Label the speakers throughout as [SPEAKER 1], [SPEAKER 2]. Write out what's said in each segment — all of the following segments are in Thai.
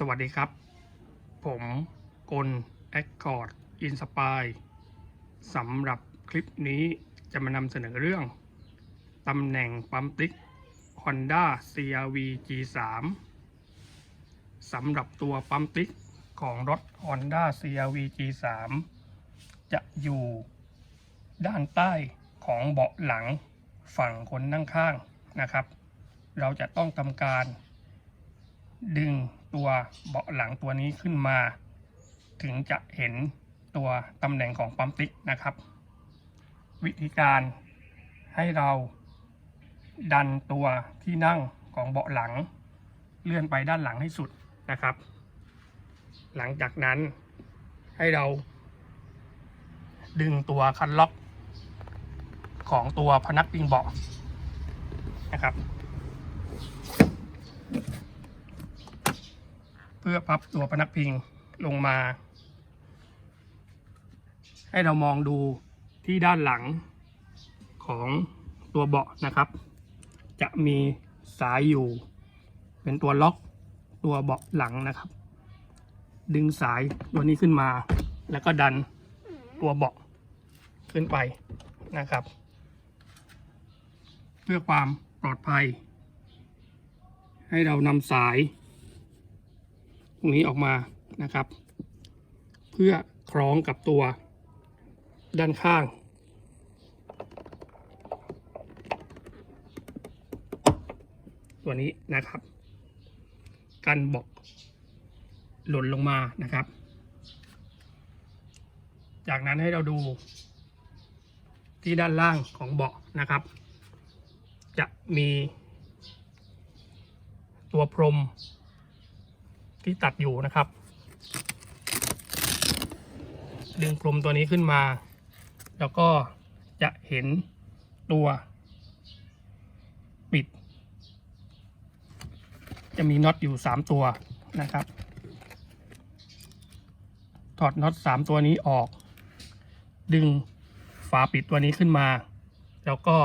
[SPEAKER 1] สวัสดีครับ ผมกลแอคคอร์ดอินสปายสำหรับคลิปนี้จะมานำเสนอเรื่องตำแหน่งปั๊มติ๊ก Honda CRV G3 สำหรับตัวปั๊มติ๊กของรถ Honda CRV G3 จะอยู่ด้านใต้ของเบาะหลังฝั่งคนนั่งข้างนะครับ เราจะต้องทำการดึง ตัวเบาะหลังตัวนี้ขึ้นมา ถึงจะเห็นตัวตำแหน่งของปั๊มติ๊กนะครับ วิธีการให้เราดันตัวที่นั่งของเบาะหลัง เลื่อนไปด้านหลังให้สุดนะครับ หลังจากนั้นให้เรา ดึงตัวคันล็อก ของตัวพนักพิงเบาะนะครับ เพื่อพับตัวพนักพิงลงมา ให้เรามองดูที่ด้านหลังของตัวเบาะนะครับ จะมีสายอยู่ เป็นตัวล็อกตัวเบาะหลังนะครับ ดึงสายตัวนี้ขึ้นมา แล้วก็ดันตัวเบาะขึ้นไปนะครับ เพื่อความปลอดภัย ให้เรานำสาย รงนี้ออกมานะครับ เพื่อคล้องกับตัวด้านข้าง ตัวนี้นะครับ กันบอกหล่นลงมานะครับ จากนั้นให้เราดูที่ด้านล่างของเบาะนะครับ จะมีตัวพรม ที่ตัดอยู่นะครับ ดึงพรมตัวนี้ขึ้นมา แล้วก็จะเห็นตัวปิด จะมีน็อตอยู่ 3 ตัวนะครับ ถอดน็อต 3 ตัวนี้ออก ดึงฝาปิดตัวนี้ขึ้นมา แล้วก็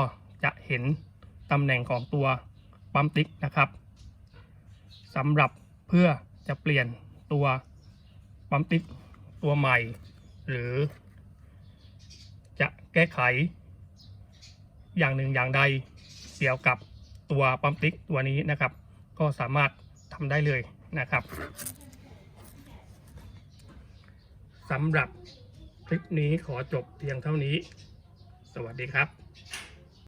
[SPEAKER 1] จะเห็นตำแหน่งของตัวปั๊มติ๊กนะครับสำหรับเพื่อ จะเปลี่ยนตัวปั๊มติ๊กตัวใหม่ หรือ จะแก้ไข อย่างหนึ่งอย่างใดเกี่ยวกับตัวปั๊มติ๊กตัวนี้นะครับ ก็สามารถทำได้เลยนะครับสำหรับคลิปนี้ขอจบเพียงเท่านี้ สวัสดีครับ